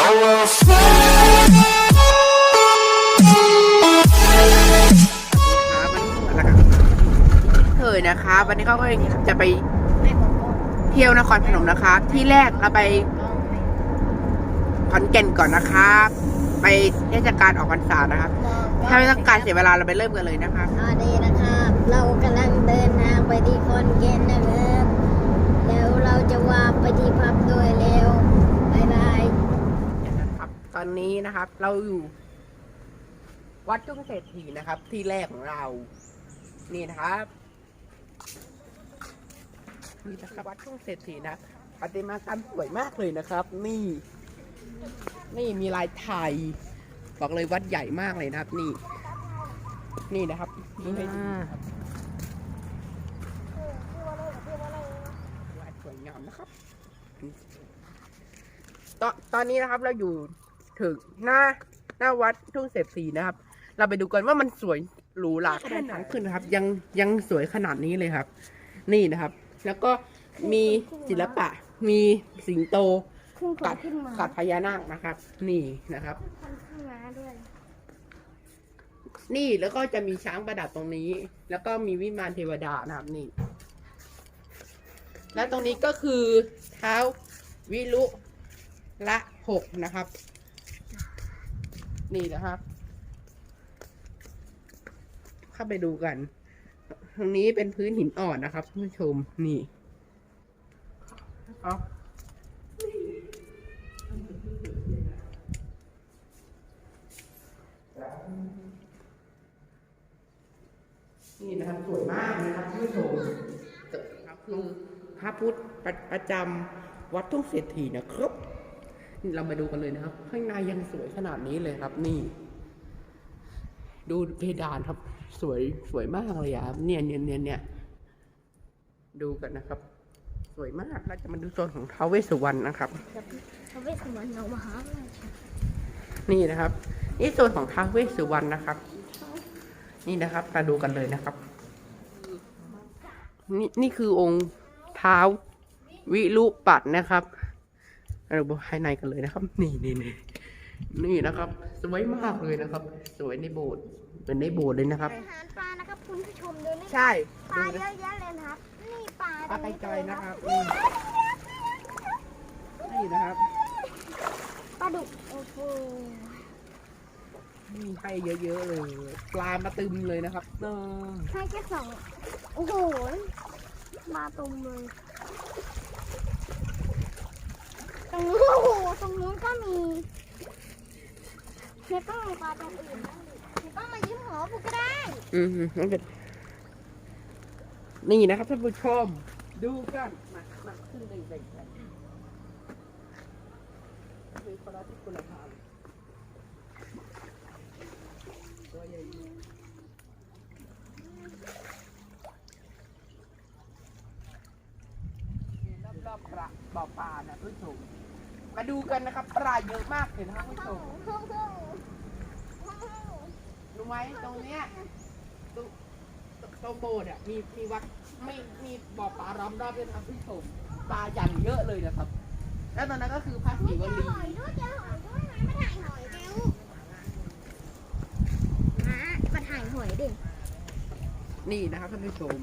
เคยนะคะวันนี้เขาก็จะไปเที่ยวนครพนมนะคะ ที่แรกเราไปขอนแก่นก่อนนะครับ ไปเทศกาลออกพรรษานะครับ ถ้าไม่ต้องการเสียเวลาเราไปเริ่มกันเลยนะคะสวัสดีนะครับเรากำลังเดินทางไปที่คอนเกนนะครับแล้วเราจะวางไปที่พักด้วยเร็วบายบาย นะครับ ต อนนี้นะครับ เราอยู่วัดจุ้งเศรษฐีนะครับ ที่แรกของเรา นี่นะครับนี่นะครับวัดจุ้งเศรษฐีนะปฏิมากรรมสวยมากเลยนะครับ นี่ นี่มีลายไทย บอกเลยวัดใหญ่มากเลยนะครับ นี่ นี่นะครับนี่ให้ดูครับวัดสวยงามนะครับ ตอนตอนนี้นะครับเราอยู่ ถึงหน้าหน้าวัดทุ่งเสพสีนะครับ เราไปดูกันว่ามันสวยหรูหราขนาดไหนขึ้นนะครับ ยังยังสวยขนาดนี้เลยครับ นี่นะครับ แล้วก็มีศิลปะ มีสิงโตขึ้นกัดขึ้นมากัดพญานาคนะครับ นี่นะครับขึ้นมาด้วยนี่แล้วก็จะมีช้างประดับตรงนี้ แล้วก็มีวิมานเทวดานะครับนี่ และตรงนี้ก็คือเท้าวิรุละหกนะครับ นี่นะครับ เข้าไปดูกัน ตรงนี้เป็นพื้นหินอ่อนนะครับท่านผู้ชม นี่เอานี่นะครับสวยมากนะครับท่านผู้ชมครับคือพระพุทธประประจำวัดทุ่งเศรษฐีนะครับ เรามาดูกันเลยนะครับ ข้างในยังสวยขนาดนี้เลยครับ นี่ ดูเพดานครับ สวยสวยมากเลยอะเนี่ยเนี่ยเนี่ยเนี่ยดูกันนะครับ สวยมากเราจะมาดูโซนของท้าวเวสสุวรรณนะครับพระเวสสันดรรามหาราชนี่นะครับ นี่โซนของท้าวเวสสุวรรณนะครับ นี่นะครับมาดูกันเลยนะครับ นี่นี่คือองค์เท้าววิรุปัตนะครับ เราดูภายในกันเลยนะครับ นี่นี่นี่นี่นะครับ สวยมากเลยนะครับ สวยในโบสถ์เป็นในโบสถ์เลยนะครับอาหารปลานะครับคุณผู้ชมดูนี่ใช่ปลาดูเยนะอะแยะเลยนะครับ นี่ปลาปลาไก่จอยนะครับนี่นี่นะครับปลาดุกโอ้โหมีให้เยอะๆเลย ปลามาตึมเลยนะครับเออให้แค่สองโอ้โหมาตรงเลย ตรงนู้นตรงนู้นก็มีเนี่ยต้องมีปลาตรงอื่นบ้างดิเนี่ยต้องมายืมหัวพูก็ได้อืมนั่นเป็นนี่นะครับท่านผู้ชม ดูกันมามาขึ้นเลยเลยกันมีคนละที่คุณภาพตัวใหญ่รอบๆปลา บ่อปลานะท่านผู้ชมมาดูกันนะครับปลาเยอะมากเลยนะครับท่านผู้ชมรู้ไหมตรงเนี้ยตรงตรงโบสถ์อะมีมีวัดไม่มีบ่อปลาล้อมรอบด้วยนะครับผู้ชมปลาอย่างเยอะเลยนะครับ แล้วตอนนั้นก็คือพระศรีวลีหอยด้วยเจอหอยด้วยนะมาถ่ายหอยเร็วมามาถ่ายหอยดินี่นะครับท่านผู้ชม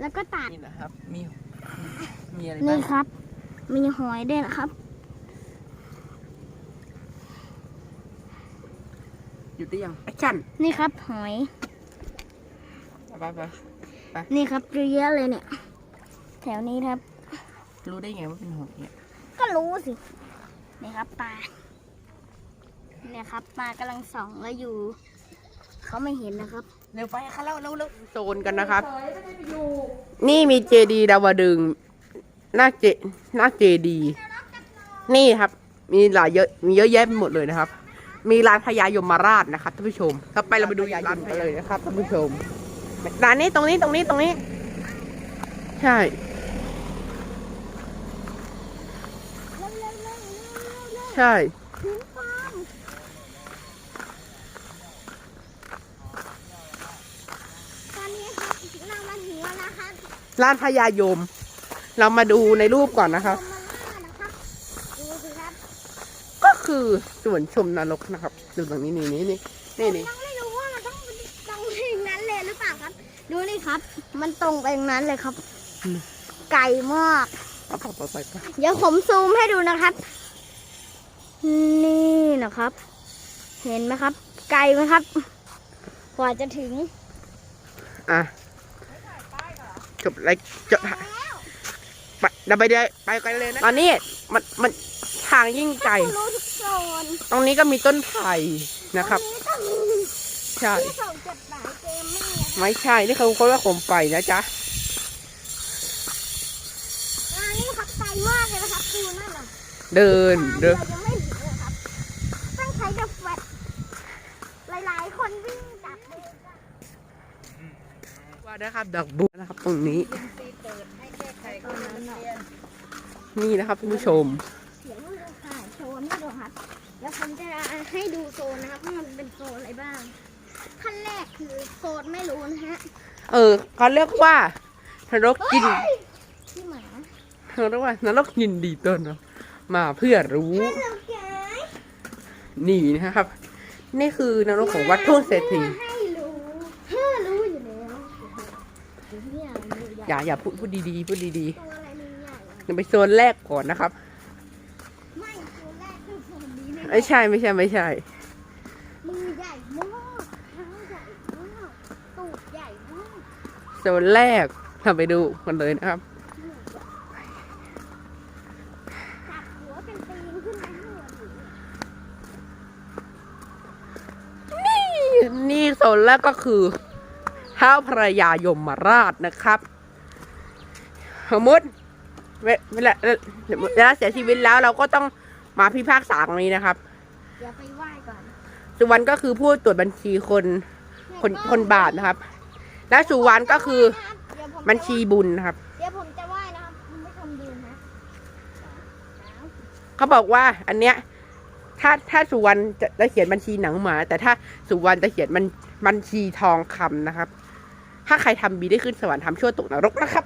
แล้วก็ตัดนี่นะครับ มี มีอะไรนี่บ้างครับ มีหอยด้วยนะครับอยู่ที่ยังแอคชั่นนี่ครับหอย ไปไปไปนี่ครับเยอะแยะเลยเนี่ย แถวนี้ครับ รู้ได้ไงว่าเป็นหอยเนี่ยก็รู้สิ นี่ครับปลา เนี่ยครับปลากำลังส่องแล้วอยู่ เขาไม่เห็นนะครับ เร็วไปค่ะเร็วเร็วเร็วโซนกันนะครับ นี่มีเจดีดาวดึงส์ หน้าเจหน้าเจดี นี่ครับ มีหลายเยอะมีเยอะแยะไปหมดเลยนะครับ มีร้านพญายมราชนะครับท่านผู้ชมถ้าไปเราไปดูร้านกันเลยนะครับท่านผู้ชมร้านนี้ตรงนี้ตรงนี้ตรงนี้ ใช่ใช่ถึงฟาร์มตอนนี้ครับเรามาถึงแล้วนะครับร้านพญายม เรามาดูในรูปก่อนนะครับมาล่านะครับดูสิครับก็คือคือสวนชมนรกนะครับ ดูตรงนี้นี่นี่นี่นี่นี่ยังไม่รู้ว่ามันต้องตรงไปอย่างนั้นเลยหรือเปล่าครับ ดูนี่ครับ มันตรงไปอย่างนั้นเลยครับ ไก่มากเอาไปไปไปไปเดี๋ยวผมซูมให้ดูนะครับ นี่นะครับ เห็นไหมครับ ไกลไหมครับ กว่าจะถึง อะจบไรจบ ไปเราไปได้ไปกันเลยนะตอนนี้มันมันทางยิ่งไกลคุณรู้ทุกโซนตรงนี้ก็มีต้นไผ่นะครับตงนี้ก็มีใช่ที่ส่งจดหมายเกมมี่ไม่ใช่ นี่เขาคนว่าผมไปนะจ๊ะ อ่านี่ครับไกลมากเลยนะครับดูนั่นน่ะเดิน เดิเดินนยังไม่ถึงเลยครับต้องใช้กับแฟลชหลายๆ คนวิ่งจับเลยว่านะครับดอกบัวนะครับตรงนี้ นี่นะครับคุณผู้ชมเสียงมันจะถ่ายโชว์นี่ดูครับแล้วผมจะให้ดูโซนนะครับว่ามันเป็นโซนอะไรบ้าง ขั้นแรกคือโซนไม่รู้นะฮะเออเขาเรียกว่านรกกินเฮ้ยพี่หมาเขาเรียกว่านรกยินดีต้อนรับมาเพื่อรู้ฮัลโหลไกด์นี่นะครับ นี่คือนรกของวัดทุ่งเศรษฐีให้รู้ให้รู้อยู่แล้วเนี่ยมือใหญ่อย่าอย่าพูดพูดดีๆพูดดีตัวอะไรมือใหญ่อะๆ เราไปโซนแรกก่อนนะครับ ไม่ตัวแรกคือโซนนี้เลยไม่ใช่ไม่ใช่ไม่ใช่ มือใหญ่มากเท้าใหญ่มากตูดใหญ่มากโซนแรกเราไปดูกันเลยนะครับ จับหัวเป็นตีนขึ้นมาข้างบนอยู่นี่นี่โซนแรกก็คือท้าวพระยายมราชนะครับสมมติ เวเวลาเวลาเสียชีวิตแล้วเราก็ต้องมาพิพากษาตรงนี้นะครับ เดี๋ยวไปไหว้ก่อนสุวรรณก็คือผู้ตรวจบัญชีคนคนคนบาปนะครับ และสุวรรณก็คือเดี๋ยวผมบัญชีบุญนะครับ เดี๋ยวผมจะไหว้นะครับคุณผู้ชมดูนะเขาบอกว่าอันเนี้ย ถ้าถ้าสุวรรณจะจะเขียนบัญชีหนังหมา แต่ถ้าสุวรรณจะเขียนบัญบัญชีทองคำนะครับ ถ้าใครทำบีได้ขึ้นสวรรค์ทำชั่วตกนรกนะครับ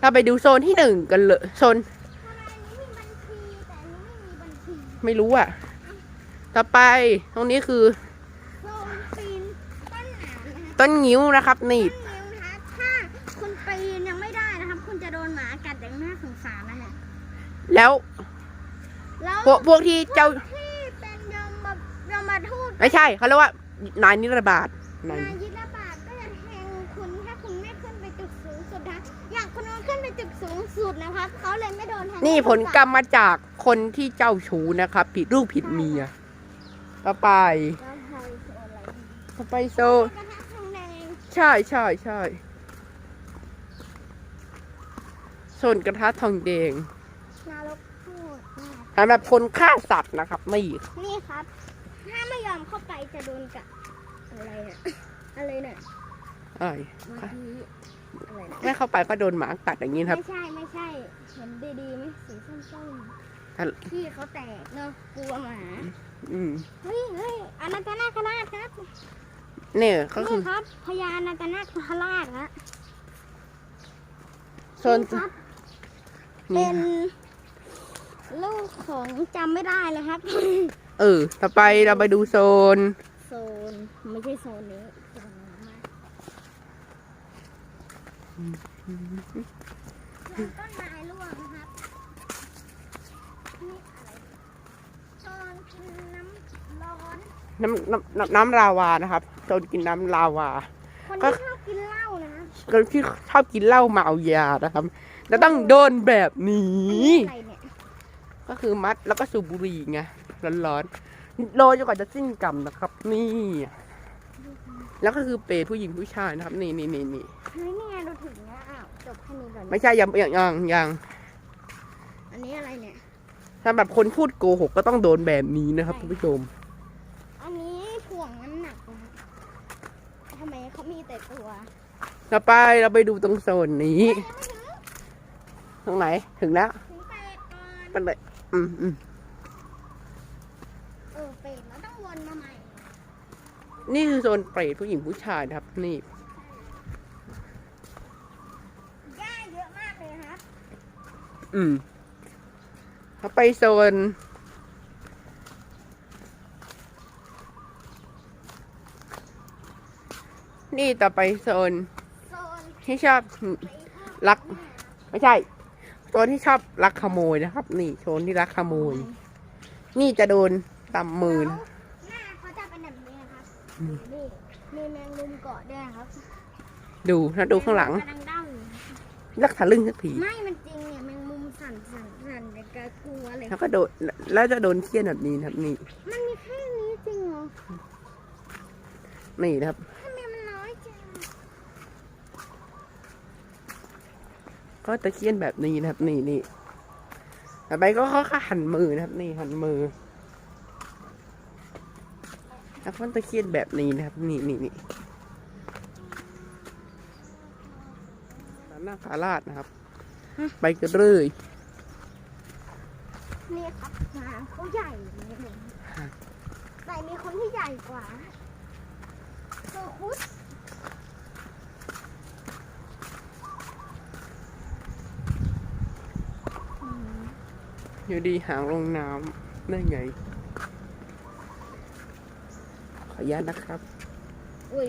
เราไปดูโซนที่หนึ่งกันเลยโซนทำไมอันนี้มีบัญชีแต่อันนี้ไม่มีบัญชีไม่รู้อะ ต่อไปตรงนี้คือ โซนปีนต้นหนามนะคะต้นงิ้วนะครับ นี่ ต้นนิ้วนะคะถ้าคุณปีนยังไม่ได้นะครับ คุณจะโดนหมากัดอย่างน่าสงสารนะฮะแล้วแล้วพวกพวกที่เจ้าที่เป็นยมแบบยมมาทูตไม่ใช่เขาเรียกว่านายนิรบาตนาย นายยิ สูงสุดนะครับเขาเลยไม่โดนแทงนี่ผลกรรมมาจากคนที่เจ้าชู้นะครับ ผิดลูกผิดเมียต่อไปแล้วใครโซนอะไรต่อไปโซ กระทะทองแดงใช่ใช่ใช่โซนกระทะทองแดงนรกพูดมากสำหรับคนฆ่าสัตว์นะครับนี่นี่ครับ ถ้าไม่ยอมเข้าไปจะโดนกัดอะไรเนี่ยอะไรเนี่ยเอ้ยเมื่อกี้ อะไรเนี่ยไม่เข้าไปก็โดนหมากัดอย่างนี้ครับ ไม่ใช่ไม่ใช่เห็นดีๆไหมสีส้มถ้าๆขี้เขาแตกเนาะกลัวหมาอืมเฮ้ยเฮ้ยอนันตนาคราชครับเนี่ยก็คืนี่อครับพญาอนันตนาคราชฮะโซนครับ นี่เป็นลูกของจำไม่ได้เลยครับ เออ ต่อไปเราไปดูโซนโซน ไม่ใช่โซนนี้โซนนี้มาก ต้นไม้ร่วงครับนี่อะไรโซนกินน้ำร้อน น้ำน้ำน้ำน้ำลาวานะครับโซนกินน้ำลาวา คนก็ ที่ชอบกินเหล้านะคนที่ชอบกินเหล้าเมายานะครับจะต้องโดนแบบนี้ อะไรเนี่ย ก็คือมัดแล้วก็สูบบุหรี่ไงร้อนๆรยจนกว่าจะสิ้นกรรมนะครับ นี่ แล้วก็คือเปรตผู้หญิงผู้ชายนะครับ นี่นี่นี่นี่เฮ้ยนี่ เราถึงแล้วอ้าวจบแค่นี้ก่อนไม่ใช่ยังยังยังยังอันนี้อะไรเนี่ยสำหรับคนพูดโกหกก็ต้องโดนแบบนี้นะครับคุณผู้ชม อันนี้ถ่วงมันหนักนะทำไมเขามีแต่ตัวต่อไปเราไปดูตรงโซนนี้ ตรงไหนถึงแล้วถึงเป็ดก่อนมันเลยอืมอืมเออเป็ดแล้วต้องวนมาใหม่ นี่คือโซนเปรตผู้หญิงผู้ชายนะครับ นี่ อืมเขาไปโซน นี่ต่อไปโซน ที่ชอบลัก ไม่ใช่โซนที่ชอบลักขโมยนะครับ นี่โซนที่ลักขโมย นี่จะโดนตำมือนะดูถ้าดูนะดูข้างหลัง กำลักทะลึ่งสักผีไม่มันจริง สั่นสั่นสั่นแต่ก็กลัวเลย แล้วก็โดนแล้วจะโดนเคี่ยนแบบนี้นะครับ นี่มันมีแค่นี้จริงเหรอนี่นะครับ ทำไมมันน้อยจังก็ตะเคียนแบบนี้นะครับ นี่นี่ต่อไปก็เขาหันมือนะครับ นี่หันมือแล้วก็ตะเคียนแบบนี้นะครับ นี่นี่นี่หน้าคาราดนะครับ ไปกันเลย นี่ครับหางเขาใหญ่เลยแต่มีคนที่ใหญ่กว่าโซคุสอยู่ดีหางลงน้ำได้ไง ขออนุญาตนะครับ อุ้ย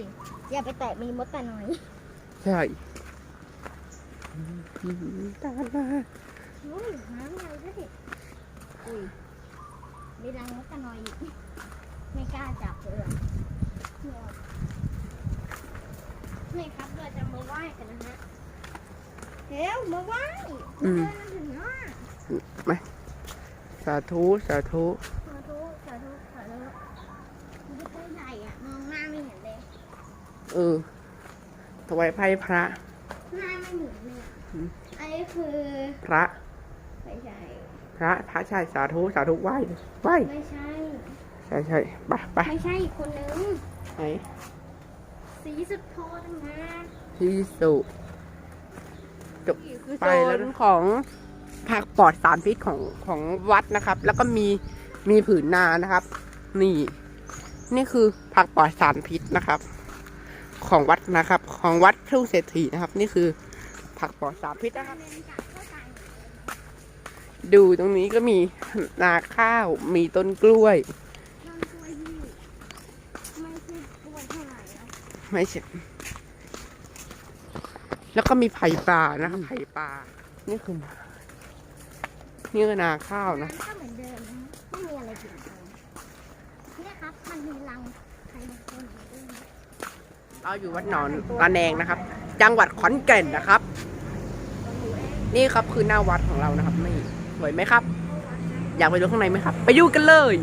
อย่าไปแตะมีมดแต่หน่อย ใช่ตามมาอุ้ยหางใหญ่ด้วย อุ้ยมีรังมดแต่หน่อยอีกไม่กล้าจับเลยอะนี่ครับเราจะมาไหว้กันนะฮะเฮ้วมาไหว้เดินมาถึงหน้ามาสาธุสาธุสาธุสาธุสาธุมันจะตัวใหญ่อะมองหน้าไม่เห็นเลย เออถวายไพ่พระ หน้าไม่เหมือนเลยอะอืม อันนี้คือ พระ ไม่ใช่พ ระ พระใช่สาธุ สาธุไหว้ไหว้ไม่ใช่ ใช่ใช่ไปไปไม่ใช่อีกคนนึงไหนสีสุดโทษนะที่สุจบไปแล้วของผักปลอดสารพิษของของวัดนะครับ แล้วก็มีมีผืนนานะครับ นี่ นี่คือผักปลอดสารพิษนะครับ ของวัดนะครับ ของวัดทุ่งเศรษฐีนะครับ นี่คือผักปลอดสารพิษนะครับ ดูตรงนี้ก็มีนาข้าวมีต้นกล้วยต้นกล้วยที่ไม่ใช่กล้วยเท่าไหร่แล้วไม่ใช่แล้วก็มีไผ่ป่านะครับไผ่ป่า นี่คือนี่คือนาข้าวนะน้ำก็เหมือนเดิมนะไม่มีอะไรเปลี่ยนแปลงเนี่ยครับ มันมีรังใครบางคนอยู่ด้วยนะเราอยู่วัดหนอนระแนงนะครับ จังหวัดขอนแก่นนะครับ นี่ครับคือหน้าวัดของเรานะครับนี่ สวยไหมครับ อยากไปดูข้างในไหมครับ ไปยูกันเลย